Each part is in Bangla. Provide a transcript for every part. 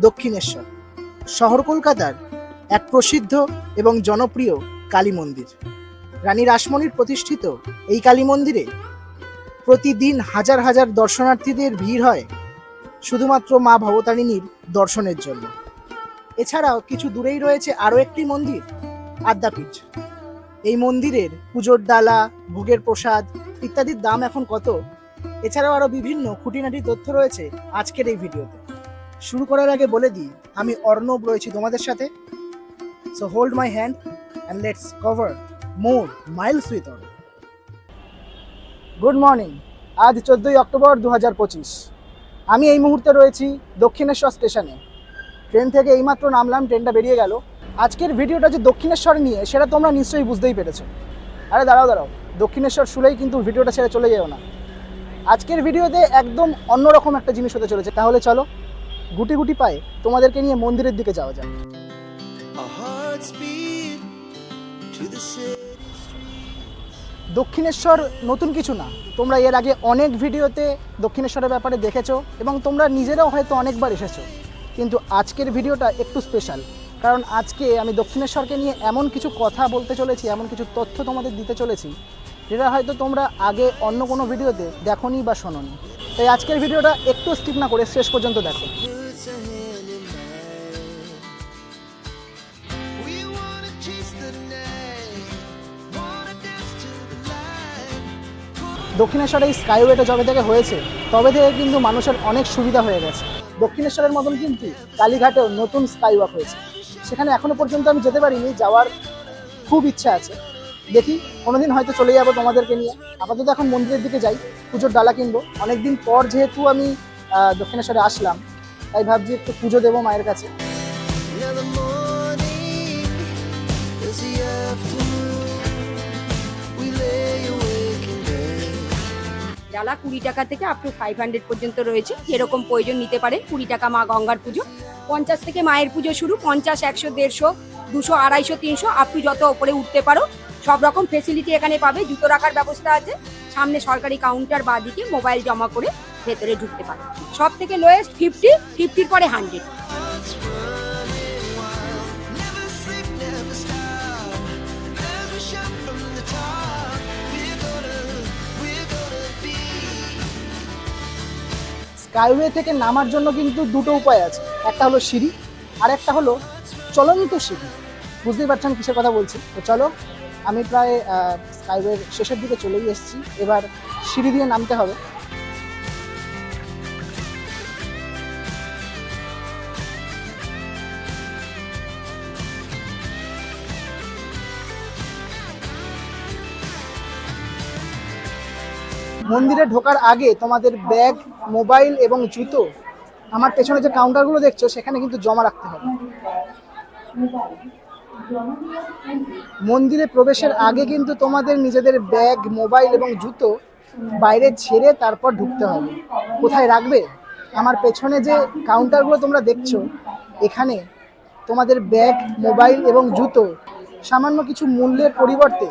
দক্ষিণেশ্বর। শহর কলকাতার এক প্রসিদ্ধ এবং জনপ্রিয় কালী মন্দির। রানী রাসমণির প্রতিষ্ঠিত এই কালী মন্দিরে প্রতিদিন হাজার হাজার দর্শনার্থীদের ভিড় হয় শুধুমাত্র মা ভবতারিণীর দর্শনের জন্য। এছাড়াও কিছু দূরেই রয়েছে আরও একটি মন্দির, আদ্যাপীঠ। এই মন্দিরের পুজোর ডালা, ভোগের প্রসাদ ইত্যাদির দাম এখন কত? এছাড়াও আরও বিভিন্ন খুঁটিনাটি তথ্য রয়েছে আজকের এই ভিডিওতে। শুরু করার আগে বলে দিই, আমি অর্ণব রয়েছি তোমাদের সাথে। So hold my hand and let's cover more miles with Arnab good morning আজ চোদ্দোই অক্টোবর দু হাজার পঁচিশ। আমি এই মুহূর্তে রয়েছি দক্ষিণেশ্বর স্টেশনে। ট্রেন থেকে এইমাত্র নামলাম, ট্রেনটা বেরিয়ে গেল। আজকের ভিডিওটা যে দক্ষিণেশ্বর নিয়ে, সেটা তোমরা নিশ্চয়ই বুঝতেই পেরেছ। আরে দাঁড়াও দাঁড়াও। দক্ষিণেশ্বর শুলেই কিন্তু ভিডিওটা ছেড়ে চলে যেও না। আজকের ভিডিওতে একদম অন্যরকম একটা জিনিস হতে চলেছে। তাহলে চলো গুটি গুটি পায়ে তোমাদেরকে নিয়ে মন্দিরের দিকে যাওয়া যাক. দক্ষিণেশ্বর নতুন কিছু না। তোমরা এর আগে অনেক ভিডিওতে দক্ষিণেশ্বরের ব্যাপারে দেখেছ এবং তোমরা নিজেরাও হয়তো অনেকবার এসেছ। কিন্তু আজকের ভিডিওটা একটু স্পেশাল কারণ আজকে আমি দক্ষিণেশ্বরকে নিয়ে এমন কিছু কথা বলতে চলেছি এমন কিছু তথ্য তোমাদের দিতে চলেছি যেটা হয়তো তোমরা আগে অন্য কোনো ভিডিওতে দেখোনি বা শোনোনি। তাই আজকের ভিডিওটা একটু স্কিপ না করে শেষ পর্যন্ত দেখো. দক্ষিণেশ্বর এই স্কাইওয়েটা যবে থেকে হয়েছে, তবে থেকে কিন্তু মানুষের অনেক সুবিধা হয়ে গেছে। দক্ষিণেশ্বরের মতন কিন্তু কালীঘাটেও নতুন স্কাইওয়াক হয়েছে। সেখানে এখনও পর্যন্ত আমি যেতে পারিনি, যাওয়ার খুব ইচ্ছা আছে। দেখি, কোনোদিন হয়তো চলে যাব তোমাদেরকে নিয়ে। আপাতত এখন মন্দিরের দিকে যাই, পুজোর ডালা কিনবো। অনেকদিন পর যেহেতু আমি দক্ষিণেশ্বরে আসলাম, তাই ভাবছি একটু পুজো দেবো মায়ের কাছে. ডালা কুড়ি টাকা থেকে আপ টু ফাইভ হান্ড্রেড পর্যন্ত রয়েছে। যেরকম প্রয়োজন নিতে পারেন কুড়ি টাকা মা গঙ্গার পুজো। পঞ্চাশ থেকে মায়ের পুজো শুরু, পঞ্চাশ, একশো, দেড়শো, দুশো, আড়াইশো, তিনশো আপ টু যত ওপরে উঠতে পারো। সব রকম ফেসিলিটি এখানে পাবে, জুতো রাখার ব্যবস্থা আছে। সামনে সরকারি কাউন্টার বা দিকে মোবাইল জমা করে ভেতরে ঢুকতে পারে। সব থেকে লোয়েস্ট ফিফটি ফিফটির পরে হান্ড্রেড. স্কাইওয়ে থেকে নামার জন্য কিন্তু দুটো উপায় আছে। একটা হলো সিঁড়ি আর একটা হলো চলন্ত সিঁড়ি। বুঝতেই পারছেন কিসের কথা বলছি? তো চলো আমি প্রায় স্কাইওয়ের শেষের দিকে চলেই এসেছি। এবার সিঁড়ি দিয়ে নামতে হবে। মন্দিরে ঢোকার আগে তোমাদের ব্যাগ, মোবাইল এবং জুতো, আমার পেছনে যে কাউন্টারগুলো দেখছ, সেখানে কিন্তু জমা রাখতে হবে। মন্দিরে প্রবেশের আগে কিন্তু তোমাদের নিজেদের ব্যাগ মোবাইল এবং জুতো বাইরে ছেড়ে তারপর ঢুকতে হবে। কোথায় রাখবে? আমার পেছনে যে কাউন্টারগুলো তোমরা দেখছ এখানে তোমাদের ব্যাগ মোবাইল এবং জুতো সামান্য কিছু মূল্যের পরিবর্তে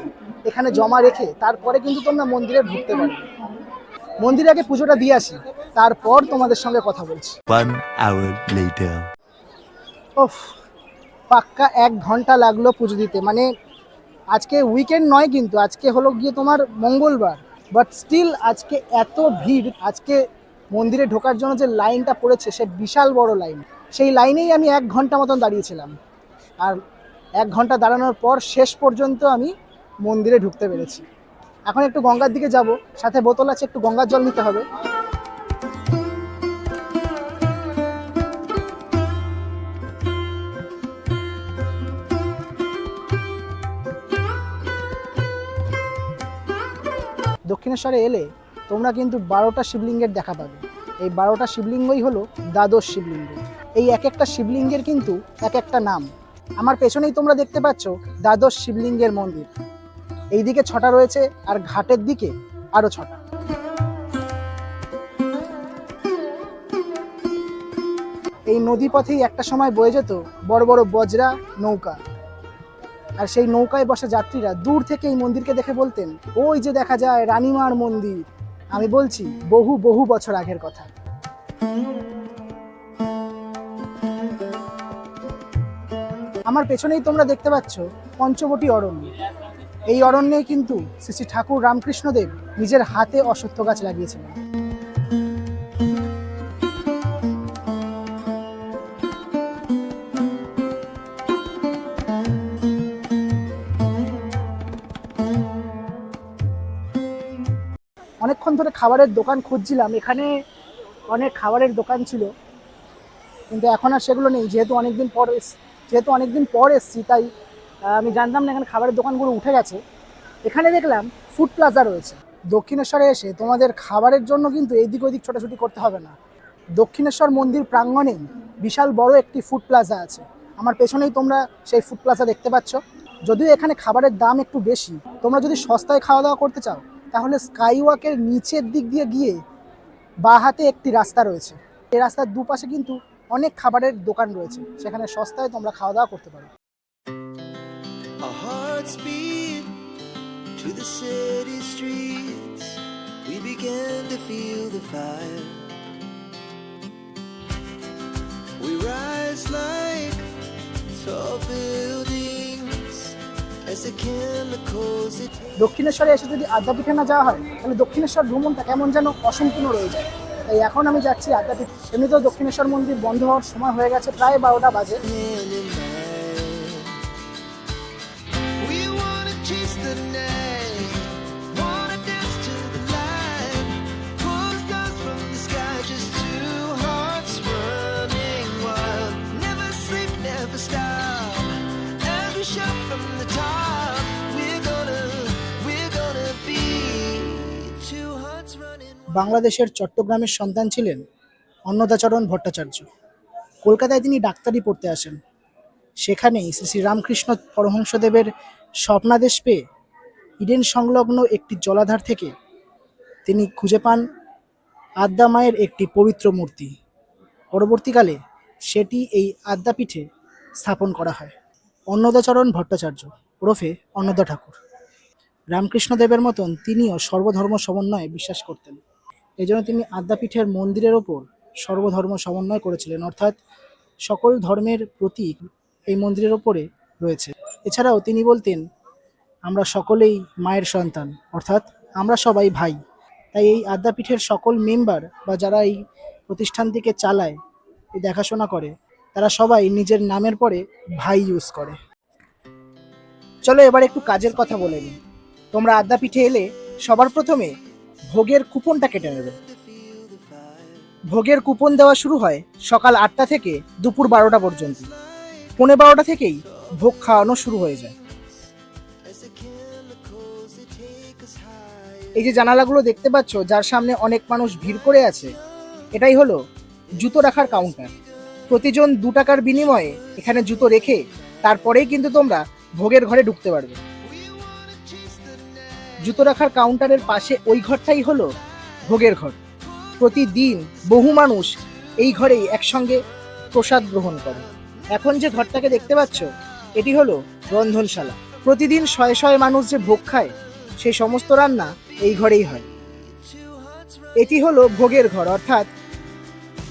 এখানে জমা রেখে তারপরে কিন্তু তোমরা মন্দিরে ঢুকতে পারবে। মন্দিরে আগে পুজোটা দিয়ে আসি তারপর তোমাদের সঙ্গে কথা বলছি. ওফ পাক্কা এক ঘণ্টা লাগল পুজো দিতে। মানে আজকে উইকেন্ড নয় কিন্তু, আজকে হলো গিয়ে তোমার মঙ্গলবার। বাট স্টিল আজকে এত ভিড়, আজকে মন্দিরে ঢোকার জন্য যে লাইনটা পড়েছে, সে বিশাল বড় লাইন। সেই লাইনেই আমি এক ঘণ্টা মতন দাঁড়িয়েছিলাম। আর এক ঘণ্টা দাঁড়ানোর পর শেষ পর্যন্ত আমি মন্দিরে ঢুকতে পেরেছি। এখন একটু গঙ্গার দিকে যাব, সাথে বোতল আছে, একটু গঙ্গার জল নিতে হবে। দক্ষিণেশ্বরে এলে তোমরা কিন্তু বারোটা শিবলিঙ্গের দেখা পাবে। এই বারোটা শিবলিঙ্গই হলো দ্বাদশ শিবলিঙ্গ। এই এক একটা শিবলিঙ্গের কিন্তু এক একটা নাম। আমার পেছনেই তোমরা দেখতে পাচ্ছ দ্বাদশ শিবলিঙ্গের মন্দির। এই দিকে ছটা রয়েছে আর ঘাটের দিকে আরও ছটা। এই নদী পথেই একটা সময় বয়ে যেত বড় বড় বজরা নৌকা। আর সেই নৌকায় বসা যাত্রীরা দূর থেকে এই মন্দিরকে দেখে বলতেন, ওই যে দেখা যায় রানীমার মন্দির। আমি বলছি, বহু বহু বছর আগের কথা। আমার পেছনেই তোমরা দেখতে পাচ্ছ পঞ্চবটি অরণ্য। এই অরণ্যে কিন্তু শ্রী শ্রী ঠাকুর রামকৃষ্ণদেব নিজের হাতে অশ্বত্থ গাছ লাগিয়েছিলেন। ধরে খাবারের দোকান খুঁজছিলাম, এখানে অনেক খাবারের দোকান ছিল। কিন্তু এখন আর সেগুলো নেই, যেহেতু অনেকদিন পর যেহেতু অনেকদিন পর এসছি, তাই আমি জানতাম না এখানে খাবারের দোকানগুলো উঠে গেছে। এখানে দেখলাম ফুড প্লাজা রয়েছে। দক্ষিণেশ্বরে এসে তোমাদের খাবারের জন্য কিন্তু এদিক ওদিক ছোটাছুটি করতে হবে না। দক্ষিণেশ্বর মন্দির প্রাঙ্গণেই বিশাল বড় একটি ফুড প্লাজা আছে। আমার পেছনেই তোমরা সেই ফুড প্লাজা দেখতে পাচ্ছ। যদিও এখানে খাবারের দাম একটু বেশি, তোমরা যদি সস্তায় খাওয়া দাওয়া করতে চাও তাহলে স্কাই ওয়াকের নিচের দিক দিয়ে গিয়ে বাঁ হাতে একটি রাস্তা রয়েছে এই রাস্তার দুপাশে কিন্তু অনেক খাবারের দোকান রয়েছে সেখানে সস্তায় তোমরা খাওয়া দাওয়া করতে পারো to the city streets. We began to feel the fire. We rise like tall buildings দক্ষিণেশ্বরে এসে যদি আদ্যাপীঠে না যাওয়া হয় তাহলে দক্ষিণেশ্বর ভ্রমণটা কেমন যেন অসম্পূর্ণ রয়ে যায়। তাই এখন আমি যাচ্ছি আদ্যাপীঠ এমনিতেও দক্ষিণেশ্বর মন্দির বন্ধ হওয়ার সময় হয়ে গেছে প্রায় বারোটা বাজে। বাংলাদেশের চট্টগ্রামের সন্তান ছিলেন অন্নদাচরণ ভট্টাচার্য। কলকাতায় তিনি ডাক্তারি পড়তে আসেন। সেখানেই শ্রী শ্রী রামকৃষ্ণ পরমহংসদেবের স্বপ্নাদেশ পেয়ে ইডেন সংলগ্ন একটি জলাধার থেকে তিনি খুঁজে পান আদ্যা মায়ের একটি পবিত্র মূর্তি। পরবর্তীকালে সেটি এই আদ্যাপীঠে স্থাপন করা হয়। অন্নদাচরণ ভট্টাচার্য ওরফে অন্নদা ঠাকুর। রামকৃষ্ণদেবের মতন তিনিও সর্বধর্ম সমন্বয়ে বিশ্বাস করতেন। এই জন্য তিনি আদ্যাপীঠের মন্দিরের ওপর সর্বধর্ম সমন্বয় করেছিলেন। অর্থাৎ সকল ধর্মের প্রতীক এই মন্দিরের ওপরে রয়েছে। এছাড়াও তিনি বলতেন, আমরা সকলেই মায়ের সন্তান, অর্থাৎ আমরা সবাই ভাই। তাই এই আদ্যাপীঠের সকল মেম্বার বা যারা এই প্রতিষ্ঠানটিকে চালায়, এই দেখাশোনা করে, তারা সবাই নিজের নামের পরে ভাই ইউজ করে। চলো এবার একটু কাজের কথা বলে নিই। তোমরা আদ্যাপীঠে এলে সবার প্রথমে ভোগের কুপনটা কেটে নেবে। ভোগের কুপন দেওয়া শুরু হয় সকাল আটটা থেকে দুপুর বারোটা পর্যন্ত। পৌনে বারোটা থেকেই ভোগ খাওয়ানো শুরু হয়ে যায়। এই যে জানালাগুলো দেখতে পাচ্ছ, যার সামনে অনেক মানুষ ভিড় করে আছে, এটাই হলো জুতো রাখার কাউন্টার প্রতিজন দু টাকার বিনিময়ে এখানে জুতো রেখে তারপরেই কিন্তু তোমরা ভোগের ঘরে ঢুকতে পারবে। জুতো রাখার কাউন্টারের পাশে ওই ঘরটাই হলো ভোগের ঘর। প্রতিদিন বহু মানুষ এই ঘরেই একসঙ্গে প্রসাদ গ্রহণ করে। এখন যে ঘরটাকে দেখতে পাচ্ছ, এটি হলো রন্ধনশালা। প্রতিদিন শয়ে শয়ে মানুষ যে ভোগ খায় সেই সমস্ত রান্না এই ঘরেই হয়। এটি হলো ভোগের ঘর, অর্থাৎ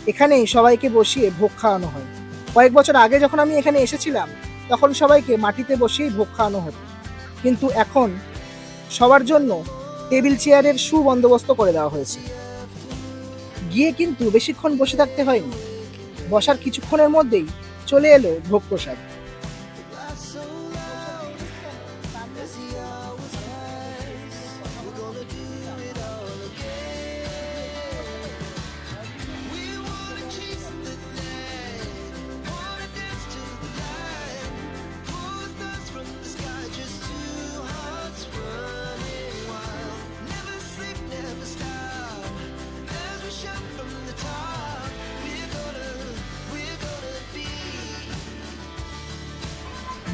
এখানেই সবাইকে বসিয়ে ভোগ খাওয়ানো হয়। কয়েক বছর আগে যখন আমি এখানে এসেছিলাম, তখন সবাইকে মাটিতে বসিয়েই ভোগ খাওয়ানো হতো। কিন্তু এখন সবার জন্য টেবিল চেয়ারের সুবন্দোবস্ত করে দেওয়া হয়েছে। গিয়ে কিন্তু বেশিক্ষণ বসে থাকতে হয়নি। বসার কিছুক্ষণের মধ্যেই চলে এলো ভোগ প্রসাদ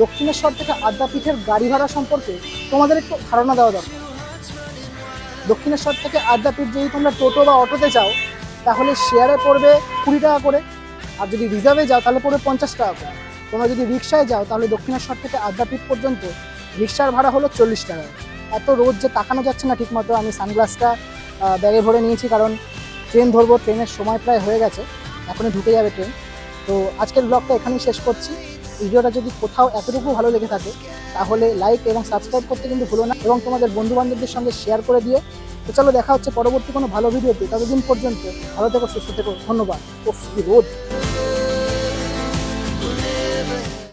দক্ষিণেশ্বর থেকে আদ্যাপীঠের গাড়ি ভাড়া সম্পর্কে তোমাদের একটু ধারণা দেওয়া দরকার। দক্ষিণেশ্বর থেকে আদ্যাপীঠ যদি তোমরা টোটো বা অটোতে যাও, তাহলে শেয়ারে পড়বে কুড়ি টাকা করে। আর যদি রিজার্ভে যাও, তাহলে পড়বে পঞ্চাশ টাকা করে। তোমরা যদি রিক্সায় যাও, তাহলে দক্ষিণেশ্বর থেকে আদ্যাপীঠ পর্যন্ত রিক্সার ভাড়া হলো চল্লিশ টাকা। এত রোদ যে তাকানো যাচ্ছে না ঠিকমতো। আমি সানগ্লাসটা ব্যাগে ভরে নিয়েছি কারণ ট্রেন ধরবো ট্রেনের সময় প্রায় হয়ে গেছে। এখনই ঢুকে যাবে ট্রেন তো আজকের ব্লগটা এখানেই শেষ করছি। ভিডিওটা যদি কোথাও এতটুকু ভালো লেগে থাকে, তাহলে লাইক এবং সাবস্ক্রাইব করতে কিন্তু ভুলো না এবং তোমাদের বন্ধুবান্ধবদের সঙ্গে শেয়ার করে দিও। তো চলো দেখা হচ্ছে পরবর্তী কোনো ভালো ভিডিওতে ততদিন পর্যন্ত ভালো থেকো, সুস্থ থেকো। ধন্যবাদ। ও রোদ।